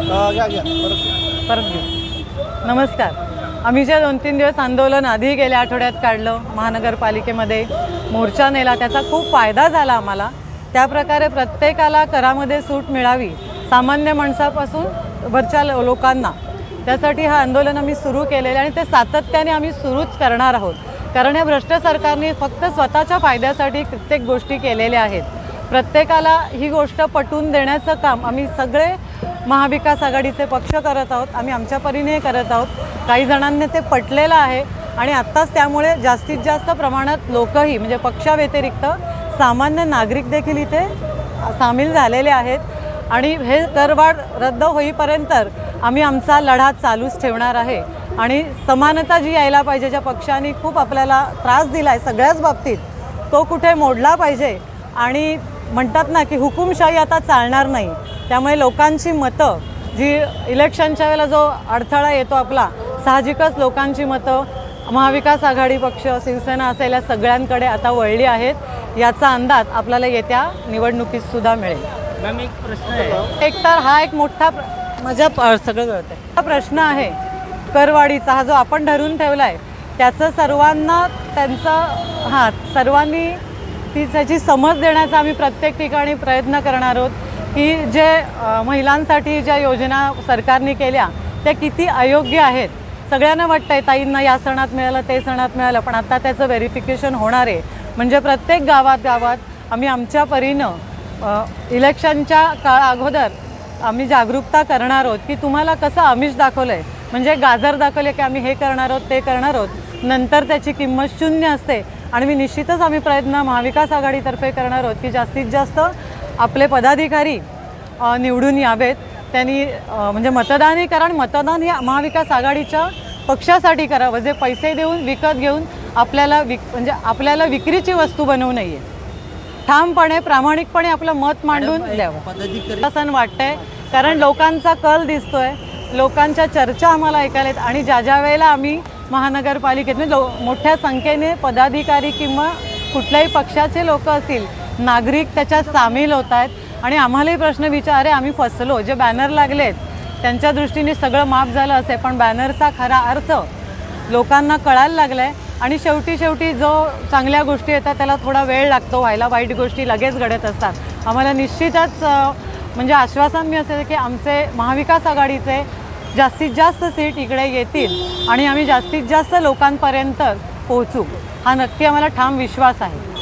घ्या घ्या परत घ्या. घेऊ. नमस्कार. आम्ही जे दोन तीन दिवस आंदोलन आधी गेल्या आठवड्यात काढलं महानगरपालिकेमध्ये. मोर्चा नेला त्याचा खूप फायदा झाला आम्हाला. त्याप्रकारे प्रत्येकाला करामध्ये सूट मिळावी सामान्य माणसापासून वरच्या लोकांना. त्यासाठी हा आंदोलन आम्ही सुरू केलेलं आणि ते सातत्याने आम्ही सुरूच करणार आहोत. कारण या भ्रष्ट सरकारने फक्त स्वतःच्या फायद्यासाठी कित्येक गोष्टी केलेल्या आहेत. प्रत्येकाला ही गोष्ट पटवून देण्याचं काम आम्ही सगळे महाविकास आघाडीचे पक्ष करत आहोत आम्ही आमच्या परीने करत आहोत. काही जणांनी ते पटलेलं आहे आणि आत्ताच त्यामुळे जास्तीत जास्त प्रमाणात लोकही म्हणजे पक्षाव्यतिरिक्त सामान्य नागरिक देखील इथे सामील झालेले आहेत. आणि हे करवाढ रद्द होईपर्यंत आम्ही आमचा लढा चालूच ठेवणार आहे. आणि समानता जी यायला पाहिजे ज्या पक्षाने खूप आपल्याला त्रास दिला आहे सगळ्याच बाबतीत तो कुठे मोडला पाहिजे? आणि म्हणतात ना की हुकुमशाही आता चालणार नाही. त्यामुळे लोकांची मतं जी इलेक्शनच्या वेळेला जो अडथळा येतो आपला साहजिकच लोकांची मतं महाविकास आघाडी पक्ष शिवसेना असेल या सगळ्यांकडे आता वळली आहेत. याचा अंदाज आपल्याला येत्या निवडणुकीत सुद्धा मिळेल. मॅम एक प्रश्न आहे. एक तर हा एक मोठा माझ्या प- सगळं कळतंय. हा प्रश्न आहे करवाढीचा. हा जो आपण ठरवून ठेवला आहे त्याचं सर्वांना त्यांचं हां सर्वांनी ती त्याची समज देण्याचा आम्ही प्रत्येक ठिकाणी प्रयत्न करणार आहोत. की जे महिलांसाठी ज्या योजना सरकारने केल्या त्या किती अयोग्य आहेत? सगळ्यांना वाटतं आहे ताईंना या सणात मिळालं ते सणात मिळालं पण आता त्याचं व्हेरिफिकेशन होणार आहे. म्हणजे प्रत्येक गावात गावात आम्ही आमच्या परीनं इलेक्शनच्या काळा अगोदर आम्ही जागरूकता करणार आहोत की तुम्हाला कसं आमिष दाखवलं आहे म्हणजे गाजर दाखवले की आम्ही हे करणार आहोत ते करणार आहोत. नंतर त्याची किंमत शून्य असते. आणि मी निश्चितच आम्ही प्रयत्न महाविकास आघाडीतर्फे करणार आहोत की जास्तीत जास्त आपले पदाधिकारी निवडून यावेत. त्यांनी म्हणजे मतदानही करा आणि मतदान हे महाविकास आघाडीच्या पक्षासाठी करावं. जे पैसे देऊन विकत घेऊन आपल्याला विक म्हणजे आपल्याला विक्रीची वस्तू बनवू नये. ठामपणे प्रामाणिकपणे आपलं मत मांडून द्यावं. असं वाटतंय. कारण लोकांचा कल दिसतोय. लोकांच्या चर्चा आम्हाला ऐकायला आहेत आणि ज्या ज्या वेळेला आम्ही महानगरपालिकेत म्हणजे लो मोठ्या संख्येने पदाधिकारी किंवा कुठल्याही पक्षाचे लोक असतील नागरिक त्याच्यात सामील होत आहेत. आणि आम्हालाही प्रश्न विचार अरे आम्ही फसलो जे बॅनर लागलेत त्यांच्या दृष्टीने सगळं माफ झालं असे पण बॅनरचा खरा अर्थ लोकांना कळायला लागला आहे आणि शेवटी शेवटी जो चांगल्या गोष्टी येतात त्याला थोडा वेळ लागतो व्हायला वाईट गोष्टी लगेच घडत असतात. आम्हाला निश्चितच म्हणजे आश्वासन मी असेल की आमचे महाविकास आघाडीचे जास्तीत जास्त सीट इकडे येतील आणि आम्ही जास्तीत जास्त लोकांपर्यंत पोहोचू. हा नक्की आम्हाला ठाम विश्वास आहे.